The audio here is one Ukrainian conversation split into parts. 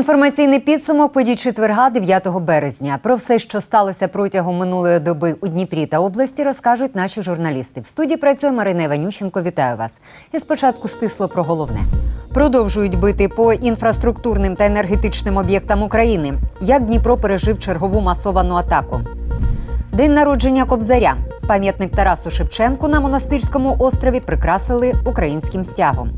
Інформаційний підсумок подій четверга 9 березня. Про все, що сталося протягом минулої доби у Дніпрі та області, розкажуть наші журналісти. В студії працює Марина Іванющенко. Вітаю вас. І спочатку стисло про головне. Продовжують бити по інфраструктурним та енергетичним об'єктам України. Як Дніпро пережив чергову масовану атаку? День народження Кобзаря. Пам'ятник Тарасу Шевченку на монастирському острові прикрасили українським стягом.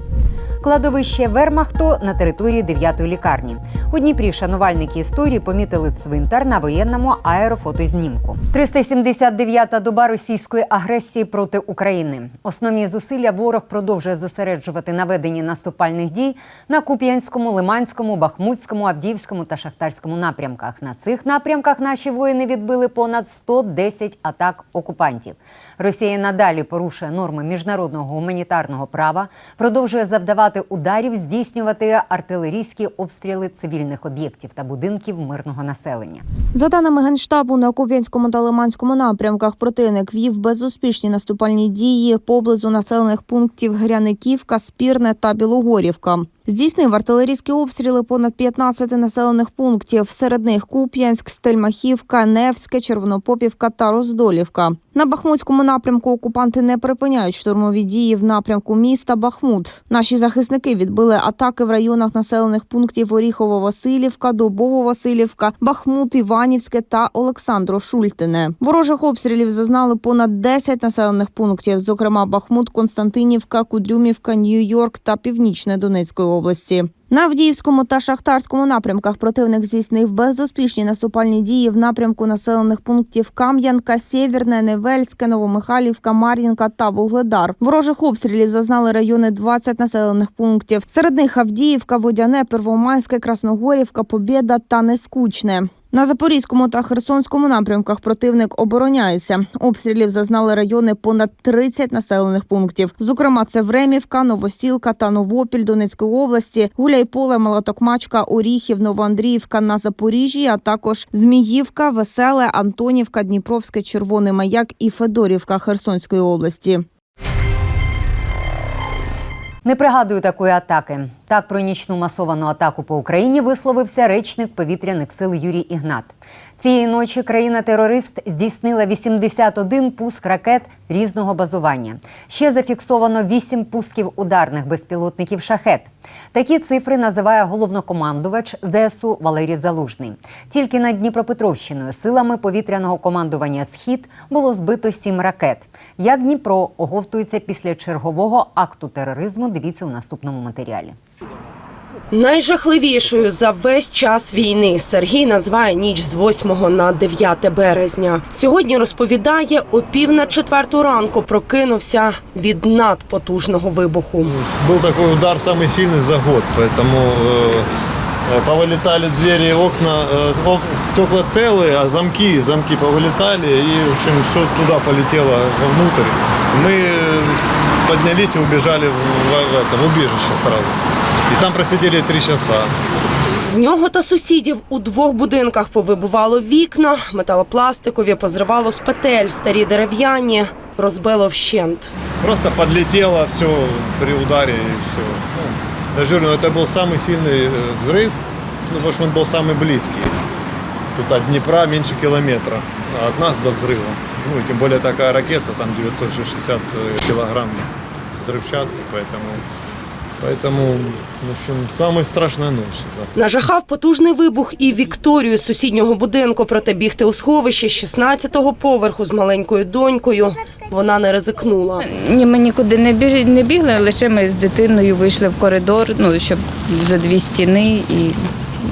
Кладовище Вермахту на території 9-ї лікарні. У Дніпрі шанувальники історії помітили цвинтар на воєнному аерофотознімку. 379-та доба російської агресії проти України. Основні зусилля ворог продовжує зосереджувати на веденні наступальних дій на Куп'янському, Лиманському, Бахмутському, Авдіївському та Шахтарському напрямках. На цих напрямках наші воїни відбили понад 110 атак окупантів. Росія надалі порушує норми міжнародного гуманітарного права, продовжує завдавати ударів, здійснювати артилерійські обстріли цивільних об'єктів та будинків мирного населення. За даними Генштабу, на Куп'янському та Лиманському напрямках противник вів безуспішні наступальні дії поблизу населених пунктів Гряниківка, Спірне та Білогорівка. Здійснив артилерійські обстріли понад 15 населених пунктів. Серед них Куп'янськ, Стельмахівка, Невське, Червонопопівка та Роздолівка. На Бахмутському напрямку окупанти не припиняють штурмові дії в напрямку міста Бахмут. Наші захисники відбили атаки в районах населених пунктів Оріхово-Василівка, Добово-Василівка, Бахмут, Іванівське та Олександро-Шультине. Ворожих обстрілів зазнали понад 10 населених пунктів, зокрема Бахмут, Константинівка, Кудрюмівка, Нью-Йорк та Північне Донецької області. На Авдіївському та Шахтарському напрямках противник здійснив безуспішні наступальні дії в напрямку населених пунктів Кам'янка, Сєвєрне, Невельське, Новомихайлівка, Мар'їнка та Вугледар. Ворожих обстрілів зазнали райони 20 населених пунктів. Серед них Авдіївка, Водяне, Первомайське, Красногорівка, Побєда та Нескучне. На Запорізькому та Херсонському напрямках противник обороняється. Обстрілів зазнали райони понад 30 населених пунктів. Зокрема, це Времівка, Новосілка та Новопіль Донецької області, Гуляйполе, Молотокмачка, Оріхів, Новоандріївка на Запоріжжі, а також Зміївка, Веселе, Антонівка, Дніпровське, Червоний Маяк і Федорівка Херсонської області. Не пригадую такої атаки. Так про нічну масовану атаку по Україні висловився речник повітряних сил Юрій Ігнат. Цієї ночі країна-терорист здійснила 81 пуск ракет різного базування. Ще зафіксовано 8 пусків ударних безпілотників шахет. Такі цифри називає головнокомандувач ЗСУ Валерій Залужний. Тільки над Дніпропетровщиною силами повітряного командування Схід було збито 7 ракет. Як Дніпро оговтується після чергового акту тероризму, дивіться у наступному матеріалі. Найжахливішою за весь час війни Сергій називає ніч з 8 на 9 березня. Сьогодні розповідає, о пів на четверту ранку прокинувся від надпотужного вибуху. Был такой удар самый сильный за год, поэтому э, э, повылетали двери и окна, э, ок- стекла целые, а замки, замки повылетали, и, в общем, все туда полетело вовнутрь. Мы э, поднялись и убежали в, в это, в убежище сразу. И там просидели три часа. В нього та сусідів у двох будинках повибивало вікна, металопластикові позривало з петель, старі дерев'яні, розбило вщент. Просто подлетело все при ударе и все. Ну, я же говорю, ну, это был самый сильный э, взрыв, ну, потому что он был самый близкий. Тут от Днепра меньше километра а от нас до взрыва. Ну, и тем более такая ракета, там 960 килограмм взрывчатки, поэтому, поэтому, в общем, самая страшная ночь. да. Нажахав потужний вибух і Вікторію з сусіднього будинку, проте бігти у сховище з 16-го поверху з маленькою донькою вона не ризикнула. Ні, ми нікуди не біг- не бігли, лише ми з дитиною вийшли в коридор, ну щоб за дві стіни, і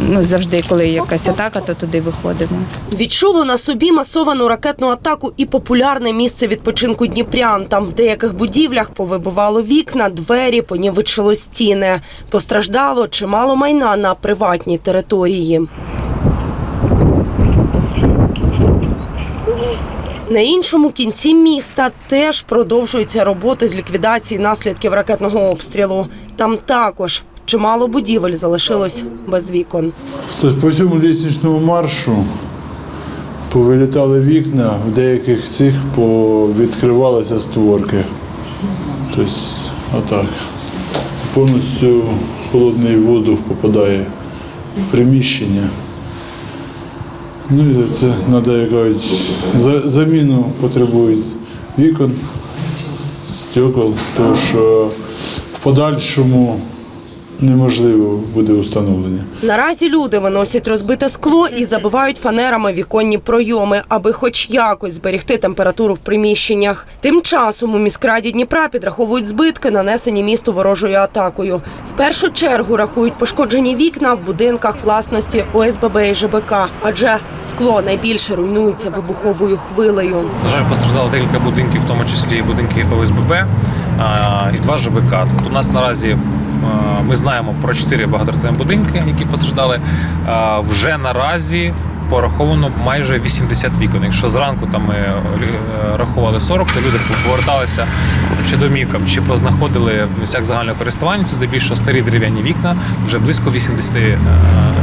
ми завжди, коли якась атака, то туди виходимо. Відчуло на собі масовану ракетну атаку і популярне місце відпочинку Дніпрян. Там в деяких будівлях повибивало вікна, двері, понівечило стіни. Постраждало чимало майна на приватній території. На іншому кінці міста теж продовжуються роботи з ліквідації наслідків ракетного обстрілу. Там також чимало будівель залишилось без вікон. Тобто по цьому лісничному маршу повилітали вікна, в деяких цих відкривалися створки. Тобто, отак. Повністю холодний воздух попадає в приміщення. Ну і це треба, як кажуть, за- заміну потребують вікон, стекол, тому що в подальшому неможливо буде встановлення. Наразі люди виносять розбите скло і забивають фанерами віконні пройоми, аби хоч якось зберегти температуру в приміщеннях. Тим часом у міськраді Дніпра підраховують збитки, нанесені місту ворожою атакою. В першу чергу рахують пошкоджені вікна в будинках власності ОСББ і ЖБК, адже скло найбільше руйнується вибуховою хвилею. На жаль, постраждало декілька будинків, в тому числі і будинки ОСББ і два ЖБК. Тобто у нас наразі ми знаємо про чотири багатоквартирні будинки, які постраждали. Вже наразі пораховано майже 80 вікон. Якщо зранку там ми е, рахували 40, то люди поверталися чи домівкам, чи познаходили в місцях загального користування. Це здебільшого старі дерев'яні вікна, вже близько 80 е,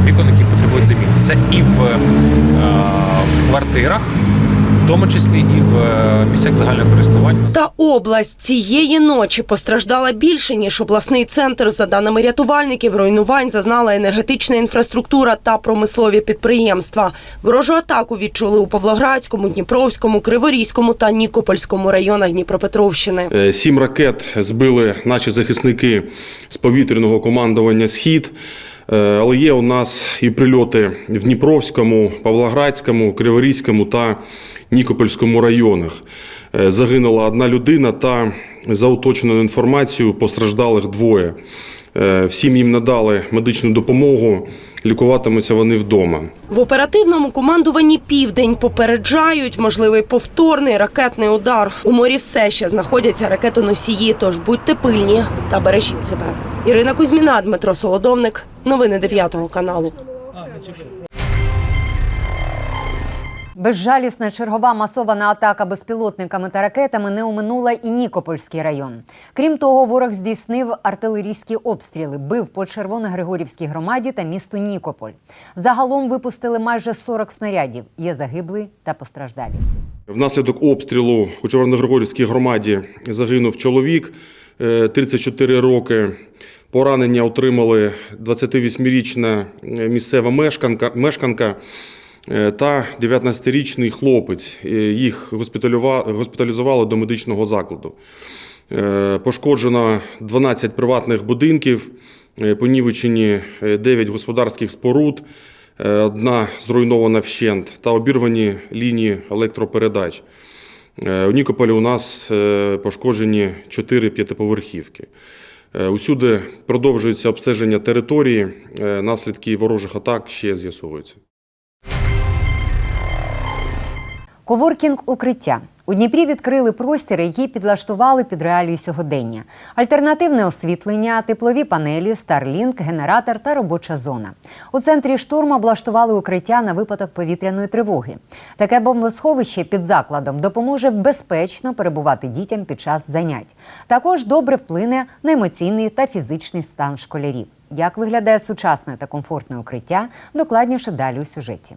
вікон, які потребують заміни. Це і в, е, в квартирах тому числі і в е, місцях загального користування. Та область цієї ночі постраждала більше ніж обласний центр. За даними рятувальників, руйнувань зазнала енергетична інфраструктура та промислові підприємства. Ворожу атаку відчули у Павлоградському, Дніпровському, Криворізькому та Нікопольському районах Дніпропетровщини. Е, Сім ракет збили наші захисники з повітряного командування Схід. Е, Але є у нас і прильоти в Дніпровському, Павлоградському, Криворізькому та Нікопольському районах. Е, Загинула одна людина та за уточненою інформацією постраждалих двоє. Е, Всім їм надали медичну допомогу, лікуватимуться вони вдома. В оперативному командуванні Південь попереджають можливий повторний ракетний удар. У морі все ще знаходяться ракетоносії, тож будьте пильні та бережіть себе. Ірина Кузьміна, Дмитро Солодовник. Новини 9 каналу. Безжалісна чергова масована атака безпілотниками та ракетами не оминула і Нікопольський район. Крім того, ворог здійснив артилерійські обстріли, бив по Червоногригорівській громаді та місту Нікополь. Загалом випустили майже 40 снарядів. Є загиблі та постраждалі. Внаслідок обстрілу у Червоногригорівській громаді загинув чоловік 34 роки. Поранення отримали 28-річна місцева мешканка, мешканка е, та 19-річний хлопець. Е, Їх госпіталізували до медичного закладу. Е, Пошкоджено 12 приватних будинків, е, понівечені е, 9 господарських споруд, е, одна зруйнована вщент та обірвані лінії електропередач. Е, У Нікополі у нас е, пошкоджені 4 п'ятиповерхівки. Е, Усюди продовжується обстеження території, наслідки ворожих атак ще з'ясовуються. Коворкінг укриття. У Дніпрі відкрили простір, який підлаштували під реалії сьогодення. Альтернативне освітлення, теплові панелі, Starlink, генератор та робоча зона. У центрі штурму облаштували укриття на випадок повітряної тривоги. Таке бомбосховище під закладом допоможе безпечно перебувати дітям під час занять. Також добре вплине на емоційний та фізичний стан школярів. Як виглядає сучасне та комфортне укриття, докладніше далі у сюжеті.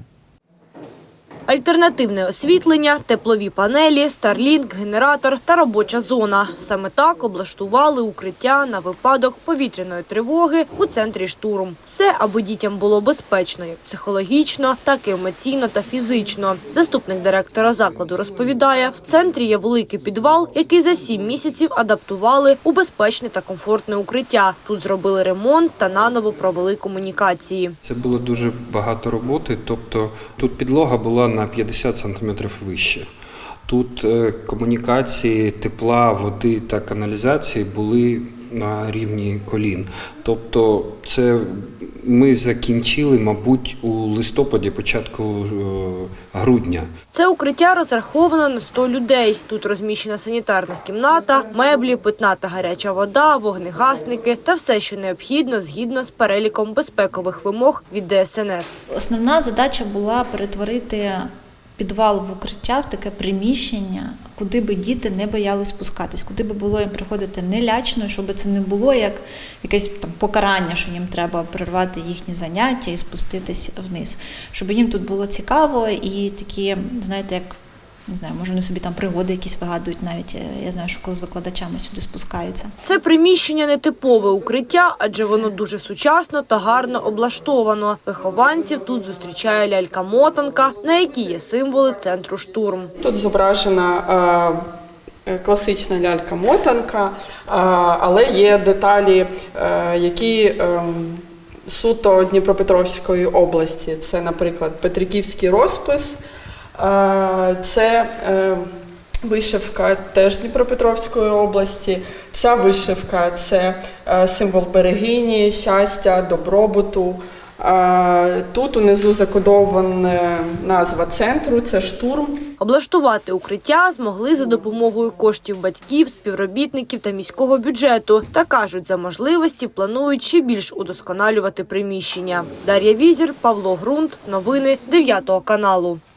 Альтернативне освітлення, теплові панелі, Starlink, генератор та робоча зона. Саме так облаштували укриття на випадок повітряної тривоги у центрі штурм. Все, аби дітям було безпечно як психологічно, так і емоційно та фізично. Заступник директора закладу розповідає, в центрі є великий підвал, який за сім місяців адаптували у безпечне та комфортне укриття. Тут зробили ремонт та наново провели комунікації. Це було дуже багато роботи. Тобто тут підлога була на 50 см вище. Тут е, комунікації тепла, води та каналізації були на рівні колін. Тобто, це ми закінчили, мабуть, у листопаді, початку е, грудня. Це укриття розраховано на 100 людей. Тут розміщена санітарна кімната, меблі, питна та гаряча вода, вогнегасники та все, що необхідно згідно з переліком безпекових вимог від ДСНС. Основна задача була перетворити підвал в укриття в таке приміщення, куди би діти не боялись спускатись, куди би було їм приходити нелячно, щоб це не було як якесь там покарання, що їм треба прервати їхні заняття і спуститись вниз. Щоб їм тут було цікаво і такі, знаєте, як не знаю, може вони собі там пригоди якісь вигадують навіть. е, Я знаю, що коли з викладачами сюди спускаються. Це приміщення не типове укриття, адже воно дуже сучасно та гарно облаштовано. Вихованців тут зустрічає лялька-мотанка, на якій є символи центру штурм. Тут зображена е, е, класична лялька-мотанка, е, але є деталі, е, які е, суто Дніпропетровської області. Це, наприклад, Петриківський розпис, це е, вишивка теж Дніпропетровської області. Ця вишивка це е, символ берегині, щастя, добробуту. Тут унизу закодована назва центру це штурм. Облаштувати укриття змогли за допомогою коштів батьків, співробітників та міського бюджету. Та кажуть, за можливості планують ще більш удосконалювати приміщення. Дар'я Візір, Павло Грунт. Новини 9 каналу. –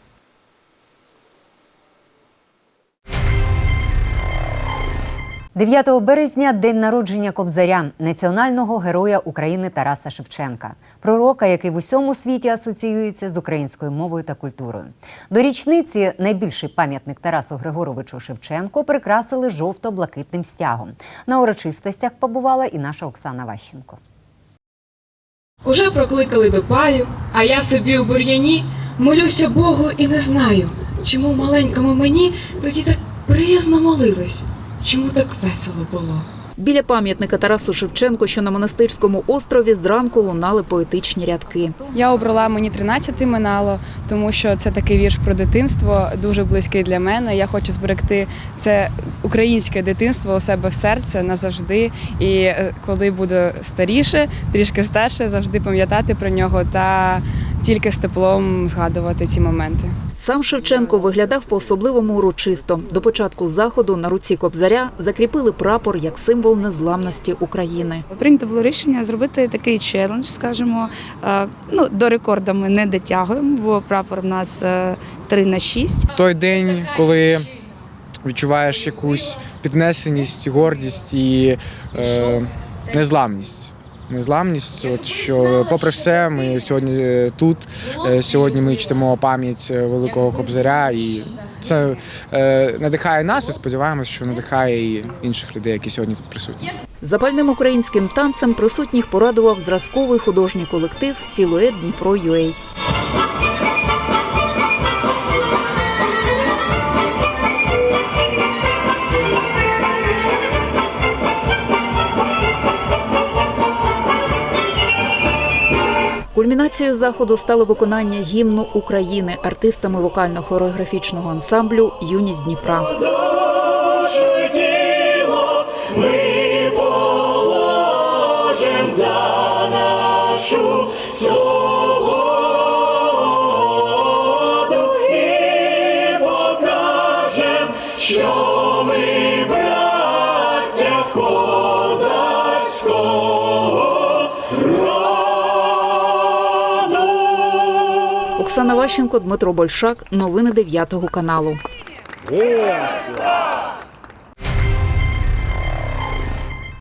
9 березня день народження Кобзаря, національного героя України Тараса Шевченка, пророка, який в усьому світі асоціюється з українською мовою та культурою. До річниці найбільший пам'ятник Тарасу Григоровичу Шевченку прикрасили жовто-блакитним стягом. На урочистостях побувала і наша Оксана Ващенко. Уже прокликали до паю, а я собі у бур'яні молюся Богу і не знаю, чому маленькому мені тоді так приязно молилось, чому так весело було. Біля пам'ятника Тарасу Шевченку, що на монастирському острові, зранку лунали поетичні рядки. Я обрала мені 13 минало, тому що це такий вірш про дитинство, дуже близький для мене. Я хочу зберегти це українське дитинство у себе в серці назавжди. І е, коли буду старіше, трішки старше, завжди пам'ятати про нього та тільки з теплом згадувати ці моменти. Сам Шевченко виглядав по-особливому урочисто. До початку заходу на руці Кобзаря закріпили прапор як символ незламності України. Прийнято було рішення зробити такий челендж, скажімо. Е, Ну, до рекорду ми не дотягуємо, бо прапор в нас е, 3 на 6. той день, коли відчуваєш якусь піднесеність, гордість і е, незламність. Незламність, от що, попри все, ми сьогодні е, тут. е, Сьогодні ми чтимо пам'ять е, великого кобзаря, і це е, надихає нас і сподіваємось, що надихає і інших людей, які сьогодні тут присутні. Запальним українським танцем присутніх порадував зразковий художній колектив Сілует Дніпро Юей. Кульмінацією заходу стало виконання гімну України артистами вокально-хореографічного ансамблю Юність Дніпра. Оксана Ващенко, Дмитро Большак. Новини 9 каналу.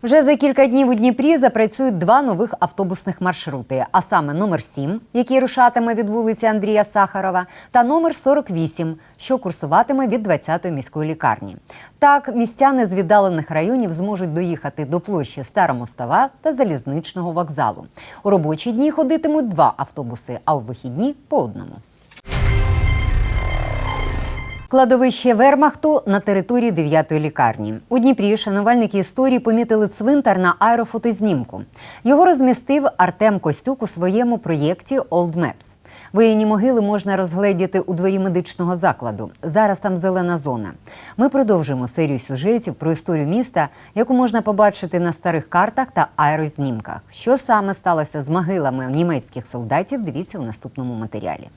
Вже за кілька днів у Дніпрі запрацюють два нових автобусних маршрути, а саме номер 7, який рушатиме від вулиці Андрія Сахарова, та номер 48, що курсуватиме від 20-ї міської лікарні. Так, містяни з віддалених районів зможуть доїхати до площі Старомостова та залізничного вокзалу. У робочі дні ходитимуть два автобуси, а у вихідні по одному. Кладовище Вермахту на території 9-ї лікарні. У Дніпрі шанувальники історії помітили цвинтар на аерофотознімку. Його розмістив Артем Костюк у своєму проєкті Old Maps. Воєнні могили можна розгледіти у дворі медичного закладу. Зараз там зелена зона. Ми продовжуємо серію сюжетів про історію міста, яку можна побачити на старих картах та аерознімках. Що саме сталося з могилами німецьких солдатів? Дивіться у наступному матеріалі.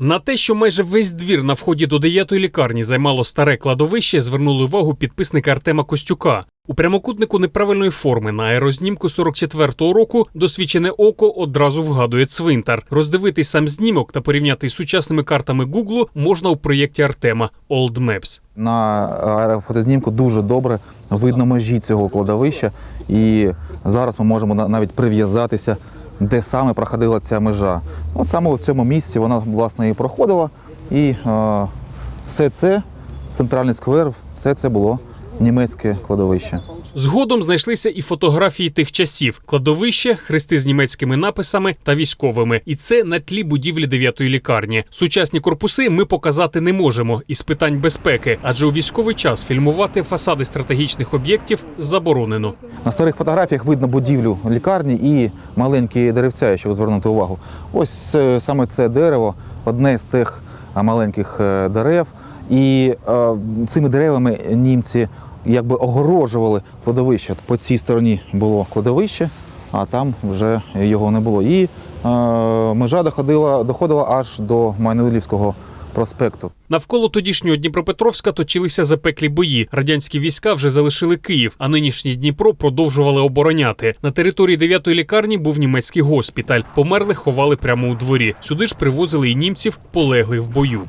На те, що майже весь двір на вході до дев'ятої лікарні займало старе кладовище, звернули увагу підписника Артема Костюка. У прямокутнику неправильної форми на аерознімку 44-го року досвідчене око одразу вгадує цвинтар. Роздивитись сам знімок та порівняти із сучасними картами Гуглу можна у проєкті Артема Old Maps. На аерофотознімку дуже добре видно межі цього кладовища, і зараз ми можемо навіть прив'язатися, де саме проходила ця межа. От саме в цьому місці вона власне і проходила, і е, все це, центральний сквер, все це було німецьке кладовище. Згодом знайшлися і фотографії тих часів: кладовище, хрести з німецькими написами та військовими. І це на тлі будівлі дев'ятої лікарні. Сучасні корпуси ми показати не можемо із питань безпеки, адже у військовий час фільмувати фасади стратегічних об'єктів заборонено. На старих фотографіях видно будівлю лікарні і маленькі деревця, якщо звернути увагу. Ось е, саме це дерево, одне з тих маленьких е, дерев. І е, цими деревами німці якби огорожували кладовище. По цій стороні було кладовище, а там вже його не було. І е, межа доходила, доходила аж до Майнолівського проспекту. Навколо тодішнього Дніпропетровська точилися запеклі бої. Радянські війська вже залишили Київ, а нинішній Дніпро продовжували обороняти. На території дев'ятої лікарні був німецький госпіталь. Померлих ховали прямо у дворі. Сюди ж привозили і німців, полеглих в бою.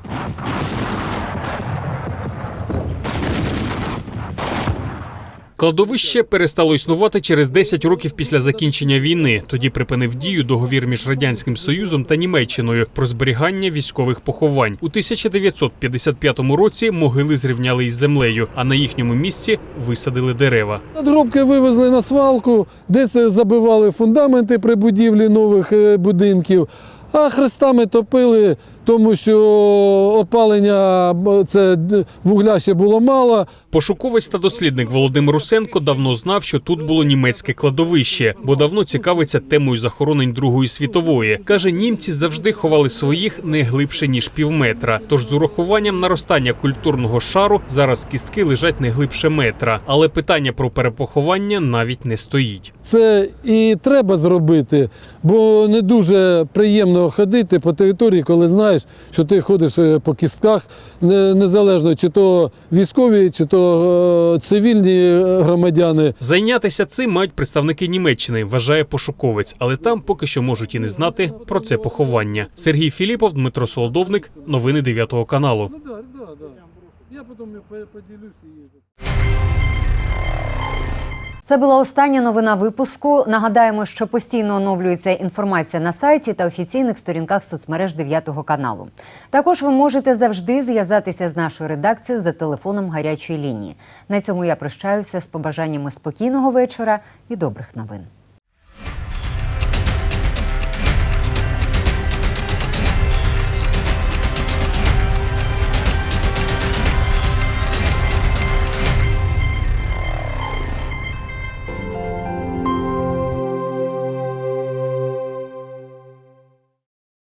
Кладовище перестало існувати через 10 років після закінчення війни. Тоді припинив дію договір між радянським союзом та Німеччиною про зберігання військових поховань. У 1955 році могили зрівняли із землею, а на їхньому місці висадили дерева. Надгробки вивезли на свалку, десь забивали фундаменти при будівлі нових е, будинків, а хрестами топили, тому що опалення це вугля ще було мало. Пошуковець та дослідник Володимир Русенко давно знав, що тут було німецьке кладовище, бо давно цікавиться темою захоронень Другої світової. каже, німці завжди ховали своїх не глибше ніж півметра. Тож з урахуванням наростання культурного шару зараз кістки лежать не глибше метра. Але питання про перепоховання навіть не стоїть. Це і треба зробити, бо не дуже приємно ходити по території, коли знаєш, що ти ходиш е, по кістках, незалежно чи то військові, чи то е, цивільні е, громадяни. Зайнятися цим мають представники Німеччини, вважає пошуковець, але там поки що можуть і не знати про це поховання. Сергій Філіпов, Дмитро Солодовник, новини 9 каналу. Я потім поділюся. Це була остання новина випуску. Нагадаємо, що постійно оновлюється інформація на сайті та офіційних сторінках соцмереж 9 каналу. Також ви можете завжди зв'язатися з нашою редакцією за телефоном гарячої лінії. На цьому я прощаюся з побажаннями спокійного вечора і добрих новин.